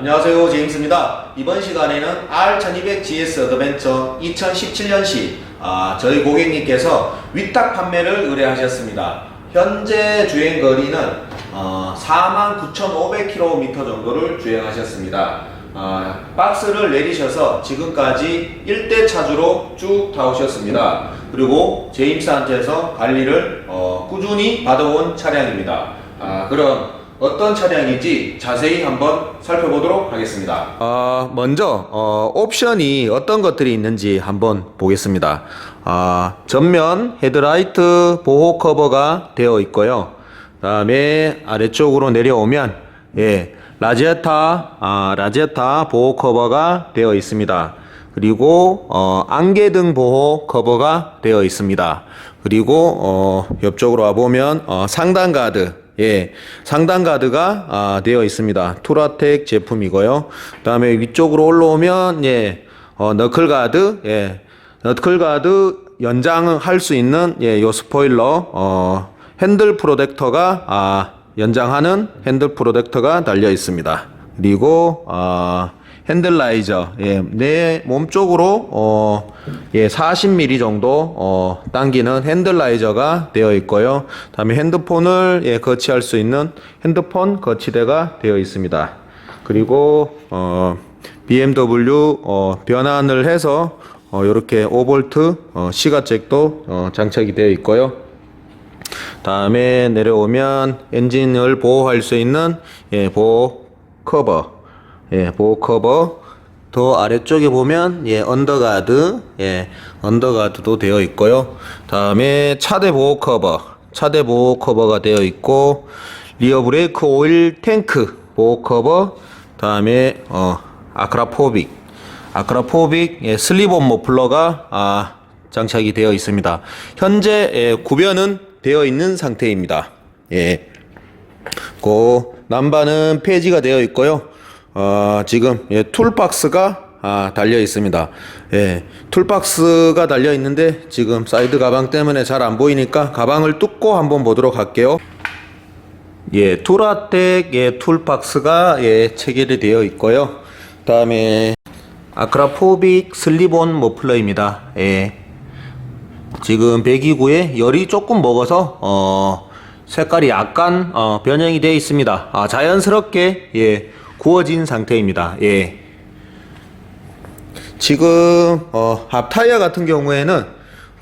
안녕하세요 제임스입니다. 이번 시간에는 R1200GS 어드벤처 2017년식 아, 저희 고객님께서 위탁 판매를 의뢰하셨습니다. 현재 주행 거리는 어, 49,500km 정도를 주행하셨습니다. 아, 박스를 내리셔서 지금까지 1대 차주로 쭉 타오셨습니다. 그리고 제임스한테서 관리를 어, 꾸준히 받아온 차량입니다. 아, 그럼 어떤 차량인지 자세히 한번 살펴보도록 하겠습니다. 어, 먼저 어, 옵션이 어떤 것들이 있는지 한번 보겠습니다. 아, 전면 헤드라이트 보호 커버가 되어 있고요. 다음에 아래쪽으로 내려오면 예, 라지에타 아, 라지에타 보호 커버가 되어 있습니다. 그리고 어, 안개등 보호 커버가 되어 있습니다. 그리고 어, 옆쪽으로 와 보면 어, 상단 가드 예, 상단 가드가 아, 되어 있습니다. 투라텍 제품이고요. 그다음에 위쪽으로 올라오면 예, 어, 너클 가드, 예, 너클 가드 연장할 수 있는 예, 요 스포일러, 어, 핸들 프로텍터가 아, 연장하는 핸들 프로텍터가 달려 있습니다. 그리고 아, 핸들라이저, 예, 내 몸쪽으로 어, 예, 40mm 정도 어, 당기는 핸들라이저가 되어 있고요. 다음에 핸드폰을 예, 거치할 수 있는 핸드폰 거치대가 되어 있습니다. 그리고 어, BMW 어, 변환을 해서 어, 이렇게 5V 어, 시가잭도 어, 장착이 되어 있고요. 다음에 내려오면 엔진을 보호할 수 있는 예, 보호 커버, 예, 보호 커버. 더 아래쪽에 보면 예, 언더가드, 예, 언더가드도 되어 있고요. 다음에 차대 보호 커버, 차대 보호 커버가 되어 있고 리어 브레이크 오일 탱크 보호 커버. 다음에 어, 아크라포빅, 아크라포빅 예, 슬립온 머플러가 아, 장착이 되어 있습니다. 현재 예, 구변은 되어 있는 상태입니다. 예. 고 남반은 폐지가 되어 있고요. 어, 지금 예, 툴박스가 아, 달려 있습니다. 예, 툴박스가 달려 있는데 지금 사이드 가방 때문에 잘 안 보이니까 가방을 뚫고 한번 보도록 할게요. 예, 투라텍 예, 툴박스가 예, 체결이 되어 있고요. 다음에 아크라포빅 슬립온 머플러입니다. 예. 지금 배기구에 열이 조금 먹어서 어 색깔이 약간 어 변형이 되어 있습니다. 아 자연스럽게 예 구워진 상태입니다. 예. 지금 어 앞 타이어 같은 경우에는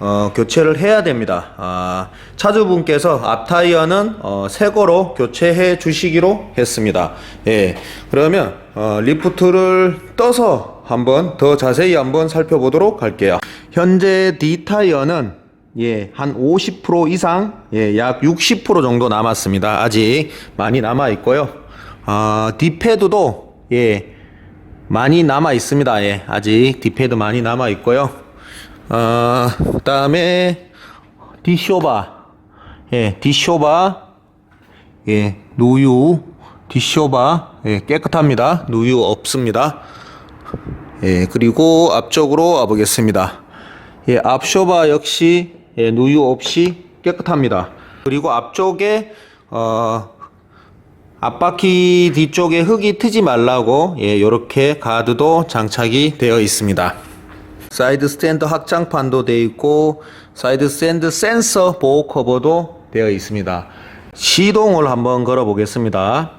어 교체를 해야 됩니다. 아 차주분께서 앞 타이어는 어 새 거로 교체해 주시기로 했습니다. 예. 그러면 어 리프트를 떠서 한번 더 자세히 한번 살펴보도록 할게요. 현재 D 타이어는 예, 한 50% 이상, 예, 약 60% 정도 남았습니다. 아직 많이 남아 있고요. 아, 디패드도 예, 많이 남아 있습니다. 예, 아직 디패드 많이 남아 있고요. 어, 그다음에 디쇼바, 예, 디쇼바, 예, 누유, 디쇼바, 예, 깨끗합니다. 누유 없습니다. 예, 그리고 앞쪽으로 와보겠습니다. 예, 앞쇼바 역시 예, 누유 없이 깨끗합니다. 그리고 앞쪽에 어, 앞바퀴 뒤쪽에 흙이 트지 말라고 예, 요렇게 가드도 장착이 되어 있습니다. 사이드 스탠드 확장판도 되어 있고 사이드 스탠드 센서 보호 커버도 되어 있습니다. 시동을 한번 걸어 보겠습니다.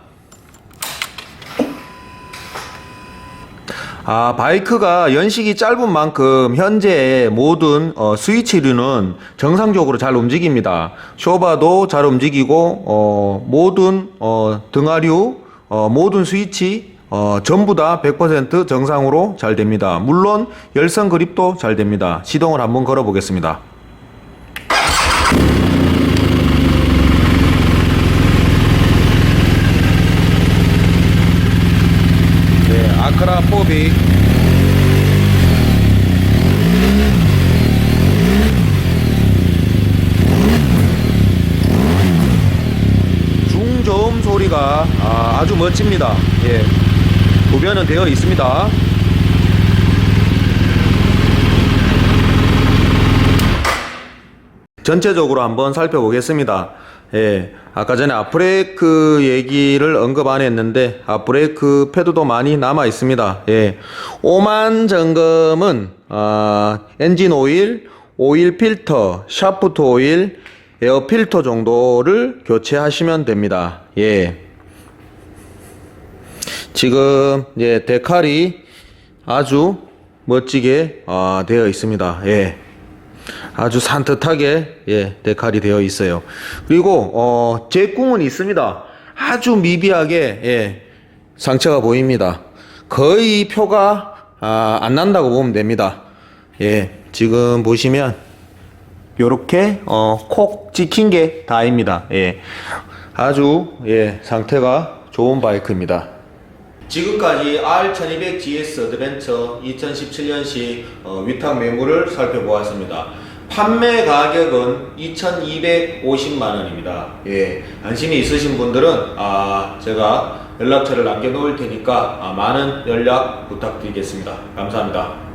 아, 바이크가 연식이 짧은 만큼 현재 모든 어, 스위치류는 정상적으로 잘 움직입니다. 쇼바도 잘 움직이고 어, 모든 어, 등하류, 어, 모든 스위치 어, 전부 다 100% 정상으로 잘 됩니다. 물론 열선 그립도 잘 됩니다. 시동을 한번 걸어 보겠습니다. 네, 아크라 포빅 중저음 소리가 아, 주 멋집니다. 예, 구변은 되어 있습니다. 전체적으로 한번 살펴보겠습니다. 예. 아까 전에 앞브레이크 얘기를 언급 안 했는데 앞브레이크 패드도 많이 남아 있습니다. 예. 오만 점검은 아, 엔진 오일, 오일 필터, 샤프트 오일, 에어 필터 정도를 교체하시면 됩니다. 예. 지금 예, 데칼이 아주 멋지게 아, 되어 있습니다. 예. 아주 산뜻하게 예, 데칼이 되어 있어요. 그리고 어, 제꿈은 있습니다. 아주 미비하게 예, 상처가 보입니다. 거의 표가 아, 안 난다고 보면 됩니다. 예, 지금 보시면 요렇게 어, 콕 찍힌 게 다입니다. 예. 아주 예, 상태가 좋은 바이크입니다. 지금까지 R1200GS 어드벤처 2017년식 어, 위탁 매물을 살펴보았습니다. 판매 가격은 2,250만 원입니다. 예, 관심이 있으신 분들은 아, 제가 연락처를 남겨놓을 테니까 아, 많은 연락 부탁드리겠습니다. 감사합니다.